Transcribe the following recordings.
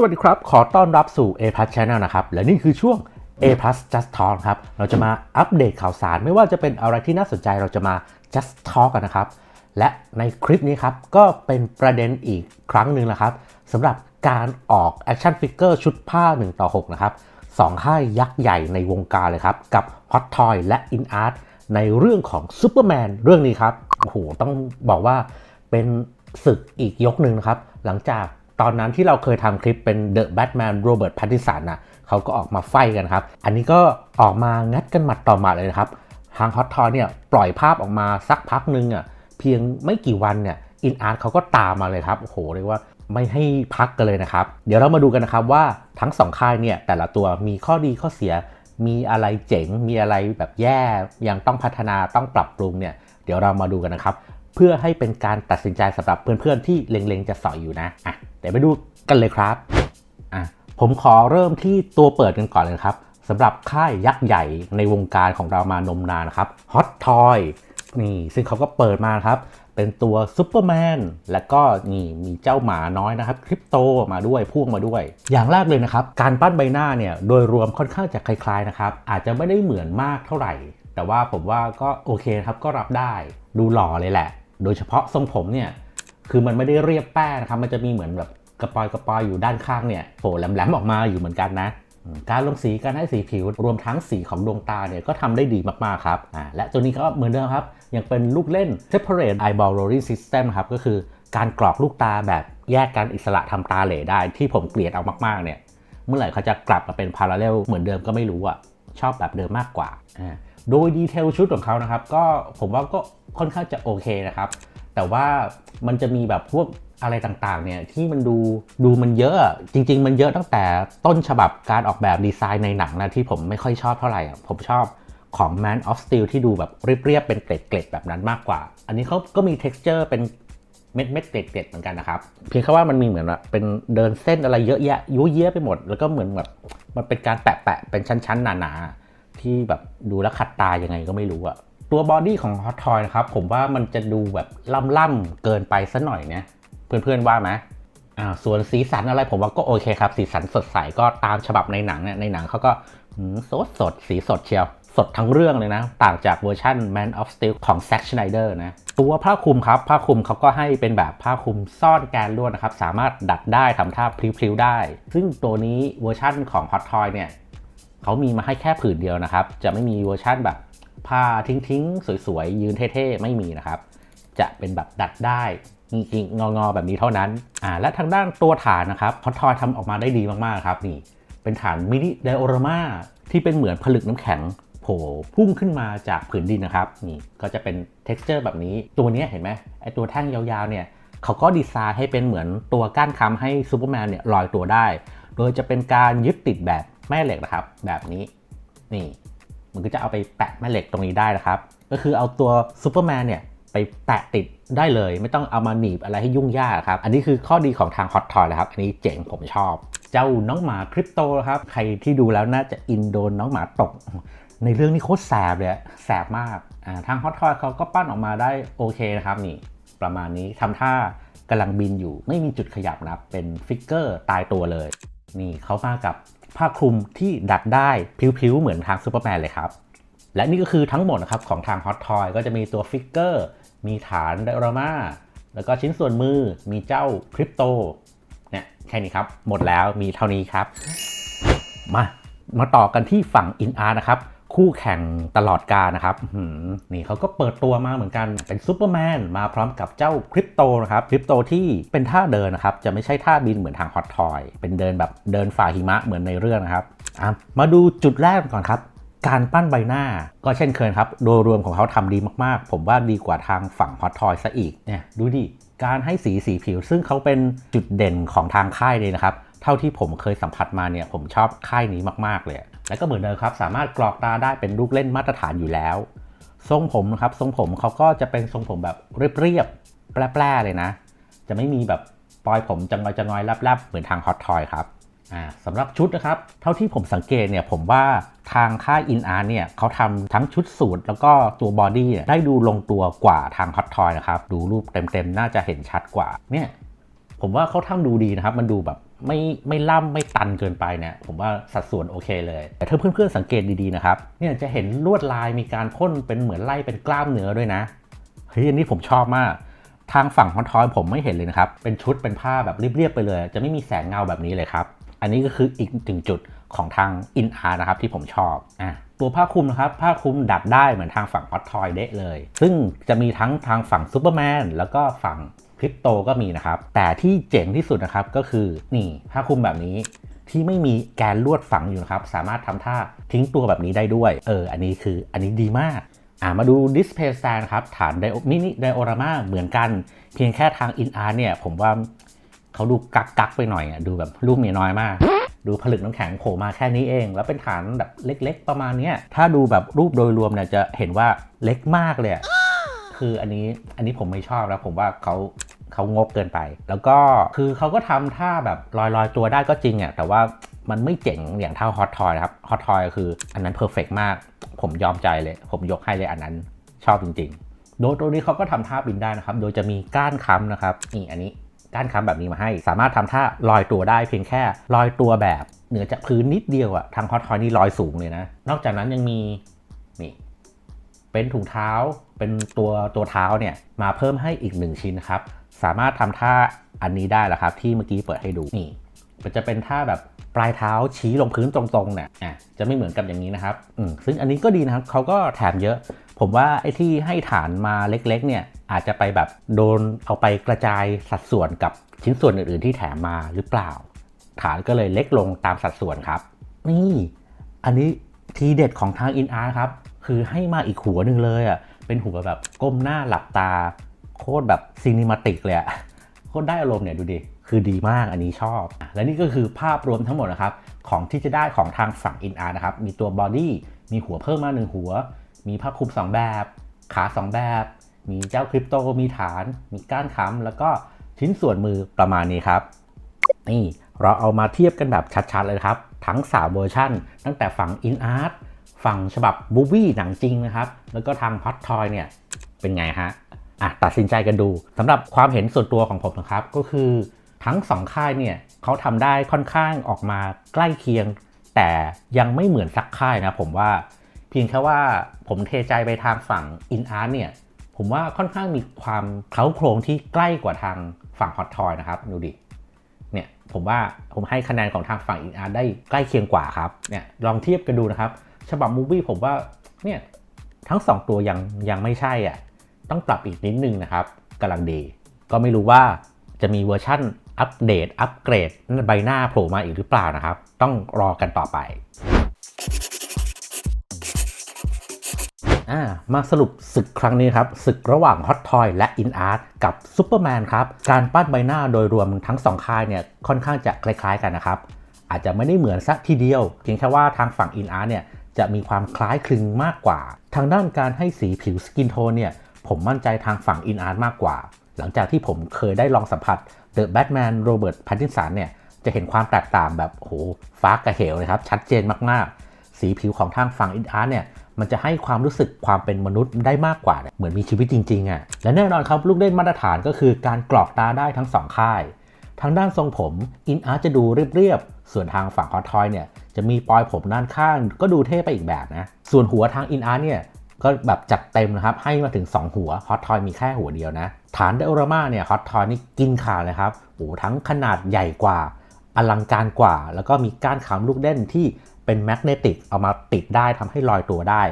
สวัสดีครับ ขอต้อนรับสู่ A Plus Channel นะครับ และนี่คือช่วง A Plus Just Talk ครับ เราจะมาอัปเดตข่าวสาร ไม่ว่าจะเป็นอะไรที่น่าสนใจเราจะมา Just Talk กันนะครับ และในคลิปนี้ครับ ก็เป็นประเด็นอีกครั้งหนึ่งนะครับสำหรับการออก Action Figure ชุดผ้า 1 ต่อ 6 นะครับสองค่ายยักษ์ใหญ่ในวงการเลยครับ กับ Hot Toy และ In Art ในเรื่องของ Superman เรื่องนี้ครับโอ้โหต้องบอกว่าเป็นศึกอีกยกหนึ่งนะครับ หลังจาก ตอนนั้นที่เราเคยทำคลิปเป็น The Batman Robert Pattinson นะเขาก็ออกมาไฟกันครับ อันนี้ก็ออกมางัดกันหมัดต่อหมัดเลยนะครับทาง Hot Toy เนี่ยปล่อยภาพออกมาสักพักหนึงอะเพียงไม่กี่วันเนี่ยอินอาร์ตเขาก็ตามมาเลยครับโอ้โหเรียกว่าไม่ให้พักกันเลยนะครับ เดี๋ยวเรามาดูกันนะครับว่าทั้งสองค่ายเนี่ยแต่ละตัวมีข้อดีข้อเสีย มีอะไรเจ๋ง มีอะไรแบบแย่ยังต้องพัฒนาต้องปรับปรุงเนี่ยเดี๋ยวเรามาดูกันนะครับ เพื่อให้เป็นการตัดสินใจสำหรับเพื่อนๆ ที่เล็งๆ จะสอยอยู่นะอะเดี๋ยวไปดูกันเลยครับอะผมขอเริ่มที่ตัวเปิดกันก่อนเลยครับสำหรับค่ายยักษ์ใหญ่ในวงการของเรามานมนานนะครับ Hot Toy นี่ซึ่งเขาก็เปิดมาครับ เป็นตัวซูเปอร์แมนและก็นี่มีเจ้าหมาน้อยนะครับคริปโตมาด้วยพ่วงมาด้วย อย่างแรกเลยนะครับ การปั้นใบหน้าเนี่ยโดยรวมค่อนข้างจะคล้ายๆนะครับ อาจจะไม่ได้เหมือนมากเท่าไหร่ แต่ว่าผมว่าก็โอเคนะครับก็รับได้ ดูหล่อเลยแหละ โดยเฉพาะทรงผมเนี่ยคือมันไม่ได้เรียบแป้นะครับ มันจะมีเหมือนแบบกระปอยกระปอยอยู่ด้านข้างเนี่ยโผล่แหลมๆออกมาอยู่เหมือนกันนะการลงสีการให้สีผิวรวมทั้งสีของดวงตาเนี่ยก็ทำได้ดีมาก ๆ ครับอ่าและตัวนี้ก็เหมือนเดิมครับ ยังเป็นลูกเล่น separate eyeball rolling system ครับ ก็คือการกรอกลูกตาแบบแยกกันอิสระทำตาเหล่ได้ที่ผมเกลียดเอามากๆเนี่ยเมื่อไหร่เขาจะกลับมาเป็น parallel เหมือนเดิมก็ไม่รู้อะชอบแบบเดิมมากกว่าอ่าโดยดีเทลชุดของเขานะครับ ก็ผมว่าก็ ค่อนข้างจะโอเคนะครับ แต่ว่ามันจะมีแบบพวกอะไรต่างๆเนี่ยที่มันดูดูมันเยอะจริง ๆ มันเยอะตั้งแต่ต้นฉบับการออกแบบดีไซน์ในหนังนะที่ผมไม่ค่อยชอบเท่าไหร่ผมชอบของ Man of Steel ที่ดูแบบเรียบๆเป็นเกล็ดๆแบบนั้นมากกว่า อันนี้เขาก็มี texture เป็นเม็ดเม็ดเกล็ดๆเหมือนกันนะครับ เพียงแค่ว่ามันมีเหมือนแบบเป็นเดินเส้นอะไรเยอะแยะยุ่ยเยะไปหมด แล้วก็เหมือนแบบมันเป็นการแปะๆเป็นชั้นๆหนาๆที่แบบดูแลวขัดตายังไงก็ไม่รู้อะ ตัวบอดี้ของ Hot Toy นะครับ ผมว่ามันจะดูแบบล่ำๆเกินไปซะหน่อยเนี่ยเพื่อนๆว่าไหมอ่าส่วนสีสันอะไรผมว่าก็โอเคครับ สีสันสดใสก็ตามฉบับในหนังเนี่ยในหนังเขาก็สดสดสีสดเชียว สดทั้งเรื่องเลยนะ ต่างจากเวอร์ชัน Man of Steel ของ Zack Snyder นะตัวผ้าคลุมครับผ้าคลุมเขาก็ให้เป็นแบบผ้าคลุมซ่อนแกนลวดนะครับ สามารถดัดได้ทำท่าพลิ้วๆได้ ซึ่งตัวนี้เวอร์ชันของ Hot Toy เนี่ยเขามีมาให้แค่ผืนเดียวนะครับ จะไม่มีเวอร์ชันแบบ ผ้าทิ้งๆ สวยๆ ยืนเท่ๆ ไม่มีนะครับ จะเป็นแบบดัดได้งิงๆงอๆแบบนี้เท่านั้นอ่าและทางด้านตัวฐานนะครับฮอตทอยทำออกมาได้ดีมากๆครับนี่เป็นฐานมินิไดโอรามาที่เป็นเหมือนผลึกน้ำแข็งโผล่พุ่งขึ้นมาจากผืนดินนะครับนี่ก็จะเป็น t e x t อร์แบบนี้ตัวเนี้ยเห็นไหมไอตัวแท่งยาวๆเนี่ยเขาก็ดีไซน์ให้เป็นเหมือนตัวก้านคำให้ซูเปอร์แมนเนี่ยลอยตัวได้ โดยจะเป็นการยึดติดแบบแม่เหล็กนะครับ แบบนี้นี่ มันก็จะเอาไปแปะแม่เหล็กตรงนี้ได้นะครับ ก็คือเอาตัวซูเปอร์แมนเนี่ยไปแปะติดได้เลย ไม่ต้องเอามาหนีบอะไรให้ยุ่งยากครับ อันนี้คือข้อดีของทางฮอตทอยนะครับ อันนี้เจ๋งผมชอบ เจ้าน้องหมาคริปโตครับ ใครที่ดูแล้วน่าจะอินโดนน้องหมาตก ในเรื่องนี้โคตรแสบเลยแสบมากอ่าทางฮอตทอยเขาก็ปั้นออกมาได้โอเคนะครับนี่ประมาณนี้ทำท่ากำลังบินอยู่ไม่มีจุดขยับนะเป็นฟิกเกอร์ตายตัวเลย นี่เขามากับ ผ้าคลุมที่ดัดได้ผิวๆเหมือนทางซูเปอร์แมนเลยครับ และนี่ก็คือทั้งหมดนะครับของทาง Hot Toy ก็จะมีตัวฟิกเกอร์ มีฐานไดโอรามาแล้วก็ชิ้นส่วนมือมีเจ้าคริปโตเนี่ยแค่นี้ครับ หมดแล้วมีเท่านี้ครับ มามาต่อกันที่ฝั่งอินอาร์นะครับ คู่แข่งตลอดกาลนะครับนี่เขาก็เปิดตัวมาเหมือนกันเป็นซูเปอร์แมนมาพร้อมกับเจ้าคริปโตนะครับคริปโตที่เป็นท่าเดินนะครับ จะไม่ใช่ท่าบินเหมือนทางฮอตทอย เป็นเดินแบบเดินฝ่าหิมะเหมือนในเรื่องนะครับ มาดูจุดแรกก่อนครับ การปั้นใบหน้าก็เช่นเคยครับ โดยรวมของเขาทำดีมากๆ ผมว่าดีกว่าทางฝั่งฮอตทอยซะอีกเนี่ยดูดิการให้สีสีผิว ซึ่งเขาเป็นจุดเด่นของทางค่ายเลยนะครับ เท่าที่ผมเคยสัมผัสมาเนี่ยผมชอบค่ายนี้มากๆเลย แล้วก็เหมือนเดิมครับ สามารถกรอกตาได้เป็นลูกเล่นมาตรฐานอยู่แล้ว ทรงผมนะครับทรงผมเขาก็จะเป็นทรงผมแบบเรียบๆแปร่ๆเลยนะ จะไม่มีแบบปลอยผมจังอยจังอยแลบๆเหมือนทางฮอตทอยครับสำหรับชุดนะครับ เท่าที่ผมสังเกตเนี่ยผมว่าทางค่ายอินอาร์เนี่ยเขาทำทั้งชุดสูทแล้วก็ตัวบอดี้เนี่ยได้ดูลงตัวกว่าทางฮอตทอยนะครับ ดูรูปเต็มๆ น่าจะเห็นชัดกว่าเนี่ยผมว่าเขาทำดูดีนะครับ มันดูแบบ ไม่ไม่ล่ำไม่ตันเกินไปเนี่ยผมว่าสัดส่วนโอเคเลย แต่ถ้าเพื่อนๆสังเกตดีๆนะครับเนี่ยจะเห็นลวดลายมีการพ่นเป็นเหมือนไล่เป็นกล้ามเนื้อด้วยนะเฮ้ยอันนี้ผมชอบมาก ทางฝั่งฮอนทอยผมไม่เห็นเลยนะครับ เป็นชุดเป็นผ้าแบบเรียบๆไปเลย จะไม่มีแสงเงาแบบนี้เลยครับ อันนี้ก็คืออีกหนึ่งจุดของทางอินอาร์นะครับที่ผมชอบอะตัวผ้าคลุมนะครับผ้าคลุมดัดได้เหมือนทางฝั่งฮอตทอยเดะเลย ซึ่งจะมีทั้งทางฝั่งซูเปอร์แมนแล้วก็ฝั่ง คริปโตก็มีนะครับ แต่ที่เจ๋งที่สุดนะครับก็คือนี่ผ้าคลุมแบบนี้ที่ไม่มีแกนลวดฝังอยู่นะครับ สามารถทำท่าทิ้งตัวแบบนี้ได้ด้วย เออ อันนี้คืออันนี้ดีมาก อ่ามาดู Display Stand ครับ ฐานไดโอมินิไดโอรามาเหมือนกัน เพียงแค่ทาง In Art เนี่ย ผมว่าเขาดูกักกักไปหน่อยอะดูแบบรูปเมียน้อยมาก ดูผลึกน้ำแข็งโผล่มาแค่นี้เอง แล้วเป็นฐานแบบเล็ก ๆ ประมาณนี้ถ้าดูแบบรูปโดยรวมเนี่ยจะเห็นว่าเล็กมากเลย คืออันนี้อันนี้ผมไม่ชอบแล้วผมว่าเขาเขางกเกินไป แล้วก็คือเขาก็ทำท่าแบบลอยๆตัวได้ก็จริงอะแต่ว่ามันไม่เจ๋งอย่างเท่าฮอตทอยครับฮอตทอยคืออันนั้นเพอร์เฟกมาก ผมยอมใจเลย ผมยกให้เลยอันนั้นชอบจริง ๆ โดยตัวนี้เขาก็ทำท่าบินได้นะครับ โดยจะมีก้านค้ำนะครับนี่อันนี้ก้านค้ำแบบนี้มาให้ สามารถทำท่าลอยตัวได้เพียงแค่ลอยตัวแบบเหนือจากพื้นนิดเดียวอะทางฮอตทอยนี่ลอยสูงเลยนะ นอกจากนั้นยังมี เป็นถุงเท้าเป็นตัวตัวเท้าเนี่ยมาเพิ่มให้อีกหนึ่งชิ้นครับ สามารถทำท่าอันนี้ได้แล้วครับ ที่เมื่อกี้เปิดให้ดูนี่มันจะเป็นท่าแบบปลายเท้าชี้ลงพื้นตรงๆเนี่ยอะจะไม่เหมือนกับอย่างนี้นะครับอืมซึ่งอันนี้ก็ดีนะครับเขาก็แถมเยอะ ผมว่าไอ้ที่ให้ฐานมาเล็กๆ เนี่ยอาจจะไปแบบโดนเอาไปกระจายสัดส่วนกับชิ้นส่วนอื่นๆ ที่แถมมาหรือเปล่า ฐานก็เลยเล็กลงตามสัดส่วนครับ นี่ อันนี้ทีเด็ดของทางอินอาร์ครับ คือให้มาอีกหัวหนึ่งเลยอะเป็นหัวแบบก้มหน้าหลับตา โคตรแบบซีนิมาติกเลยอะโคตรได้อารมณ์เนี่ยดูดิคือดีมากอันนี้ชอบ และนี่ก็คือภาพรวมทั้งหมดนะครับ ของที่จะได้ของทางฝั่งอินอาร์นะครับ มีตัวบอดี้มีหัวเพิ่มมาหนึ่งหัว มีผ้าคลุม2 แบบ ขา 2 แบบ มีเจ้าคริปโตมีฐาน มีก้านค้ำแล้วก็ชิ้นส่วนมือประมาณนี้ครับ นี่เราเอามาเทียบกันแบบชัดๆเลยครับ ทั้ง 3 เวอร์ชันตั้งแต่ฝั่ง In Art ฝั่งฉบับบูวี่หนังจริงนะครับ แล้วก็ทางพัททอยเนี่ยเป็นไงฮะอะตัดสินใจกันดูสำหรับความเห็นส่วนตัวของผมนะครับ ก็คือทั้ง2ค่ายเนี่ยเขาทำได้ค่อนข้างออกมาใกล้เคียง แต่ยังไม่เหมือนสักค่ายนะผมว่า เพียงแค่ว่าผมเทใจไปทางฝั่ง In Art เนี่ยผมว่าค่อนข้างมีความเค้าโครงที่ใกล้กว่าทางฝั่ง Hot Toy นะครับดูดิเนี่ยผมว่าผมให้คะแนนของทางฝั่งอินอาร์ได้ใกล้เคียงกว่าครับเนี่ยลองเทียบกันดูนะครับ ฉบับมูวี่ผมว่าเนี่ยทั้ง 2 ตัวยังยังไม่ใช่อะต้องปรับอีกนิดนึงนะครับกำลังดี ก็ไม่รู้ว่าจะมีเวอร์ชั่นอัปเดต อัปเกรดใบหน้าโผล่มาอีกหรือเปล่านะครับ ต้องรอกันต่อไปอ่ามาสรุปศึกครั้งนี้ครับ ศึกระหว่าง Hot Toy และ In Art กับ Superman ครับ การปั้นใบหน้าโดยรวมทั้งสองค่ายเนี่ยค่อนข้างจะคล้ายๆกันนะครับ อาจจะไม่ได้เหมือนสักทีเดียวเพียงแค่ว่าทางฝั่ง In Art เนี่ย จะมีความคล้ายคลึงมากกว่า ทางด้านการให้สีผิวสกินโทนเนี่ย ผมมั่นใจทางฝั่ง In Art มากกว่า หลังจากที่ผมเคยได้ลองสัมผัส The Batman Robert Pattinson เนี่ย จะเห็นความแตกต่างแบบโอ้โหฟ้ากับเหวเลยครับ ชัดเจนมากๆ สีผิวของทางฝั่ง In Art เนี่ยมันจะให้ความรู้สึกความเป็นมนุษย์ได้มากกว่า เหมือนมีชีวิตจริงๆอะ่ะและแน่นอนครับลูกเล่นมาตรฐานก็คือการกรอกตาได้ทั้งสองค่าย ทางด้านทรงผมอินอาร์จะดูเรียบๆ ส่วนทางฝั่งฮอตทอยเนี่ย จะมีปลอยผมด้านข้าง ก็ดูเท่ไปอีกแบบนะ ส่วนหัวทางอินอาร์เนี่ยก็แบบจัดเต็มนะครับ ให้มาถึง 2 หัวฮอตทอยมีแค่หัวเดียวนะ ฐานไดโอรามาเนี่ยฮอตทอยนี่กินขาดนะครับโอ้ทั้งขนาดใหญ่กว่า อลังการกว่า แล้วก็มีก้านขามลูกเด่นที่เป็นแมกเนติกเอามาติดได้ทำให้ลอยตัวได้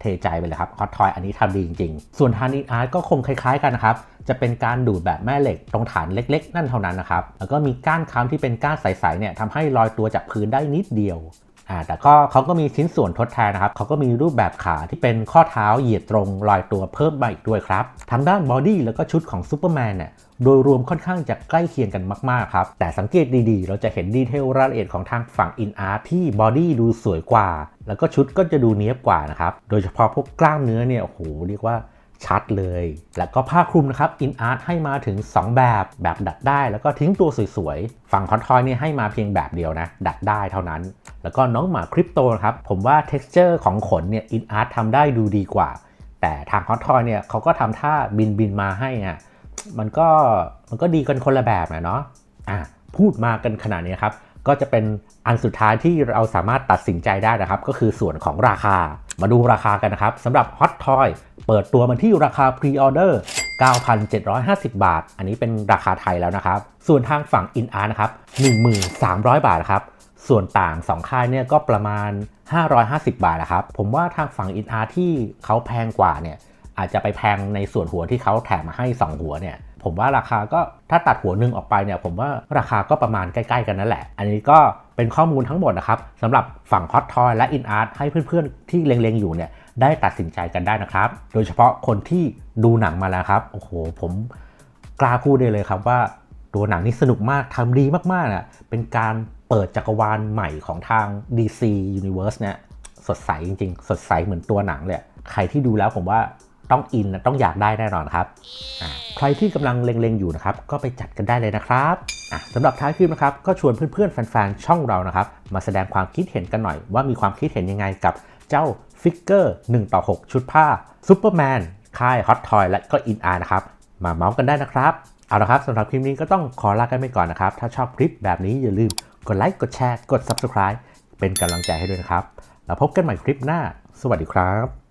เทใจไปเลยครับฮอตทอยอันนี้ทำดีจริงๆ ส่วนทานินอาร์ตก็คงคล้ายๆกันนะครับ จะเป็นการดูดแบบแม่เหล็กตรงฐานเล็กๆ นั่นเท่านั้นนะครับ แล้วก็มีก้านค้ำที่เป็นก้านใสๆเนี่ยทำให้ลอยตัวจากพื้นได้นิดเดียว อ่าแต่ก็เขาก็มีชิ้นส่วนทดแทนนะครับเขาก็มีรูปแบบขาที่เป็นข้อเท้าเหยียดตรงลอยตัวเพิ่มมาอีกด้วยครับทางด้านบอดี้แล้วก็ชุดของซูเปอร์แมนเนี่ยโดยรวมค่อนข้างจะใกล้เคียงกันมากๆครับ แต่สังเกตดีๆ เราจะเห็นดีเทลรายละเอียดของทางฝั่ง In Art ที่บอดี้ดูสวยกว่า แล้วก็ชุดก็จะดูเนี้ยบกว่านะครับ โดยเฉพาะพวกกล้ามเนื้อเนี่ยโอ้โหเรียกว่าชัดเลย แล้วก็ผ้าคลุมนะครับ In Art ให้มาถึง 2 แบบ แบบดัดได้แล้วก็ทิ้งตัวสวยๆ ฝั่งคอนทอยนี่ให้มาเพียงแบบเดียวนะ ดัดได้เท่านั้น แล้วก็น้องหมาคริปโตนะครับ ผมว่า texture ของขนเนี่ย In Art ทำได้ดูดีกว่า แต่ทางฮอตทอยเนี่ยเขาก็ทำท่าบินบินมาให้อะมันก็มันก็ดีกันคนละแบบนะเนาะอะพูดมากันขนาดนี้ครับก็จะเป็นอันสุดท้ายที่เราสามารถตัดสินใจได้นะครับ ก็คือส่วนของราคามาดูราคากันนะครับสำหรับ Hot Toy เปิดตัวมาที่ราคา Pre-order 9,750 บาท อันนี้เป็นราคาไทยแล้วนะครับ ส่วนทางฝั่ง In Art นะครับ 1,300 บาทครับ ส่วนต่าง 2 ค่ายเนี่ยก็ประมาณ 550 บาทนะครับ ผมว่าทางฝั่ง In Art ที่เขาแพงกว่าเนี่ยอาจจะไปแพงในส่วนหัวที่เขาแถมมาให้ 2 หัวเนี่ยผมว่าราคาก็ถ้าตัดหัวหนึ่งออกไปเนี่ยผมว่าราคาก็ประมาณใกล้ๆกันนั่นแหละ อันนี้ก็เป็นข้อมูลทั้งหมดนะครับสำหรับฝั่ง Hot Toy และ In Art ให้เพื่อนๆ ที่เล็งๆ อยู่เนี่ยได้ตัดสินใจกันได้นะครับ โดยเฉพาะคนที่ดูหนังมาแล้วครับ โอ้โห ผมกล้าพูดได้เลยครับว่าตัวหนังนี่สนุกมากทำดีมากๆอะเป็นการ เปิดจักรวาลใหม่ของทาง DC Universe เนี่ยสดใสจริง ๆ สดใสเหมือนตัวหนังเลยใครที่ดูแล้วผมว่าต้องอินนะต้องอยากได้แน่นอนครับ ใครที่กำลังเล็งๆอยู่นะครับ ก็ไปจัดกันได้เลยนะครับสำหรับท้ายคลิปนะครับ ก็ชวนเพื่อนๆ แฟนๆ ช่องเรานะครับ มาแสดงความคิดเห็นกันหน่อยว่ามีความคิดเห็นยังไงกับเจ้าฟิกเกอร์1ต่อ6 ชุดผ้าซูเปอร์แมนค่ายฮอตทอยและก็อินอาร์นะครับ มาเมาส์กันได้นะครับ เอาละครับสำหรับคลิปนี้ก็ต้องขอลากันไปก่อนนะครับ ถ้าชอบคลิปแบบนี้อย่าลืม กดไลค์กดแชร์กด Subscribe เป็นกำลังใจให้ด้วยนะครับ แล้วพบกันใหม่คลิปหน้า สวัสดีครับ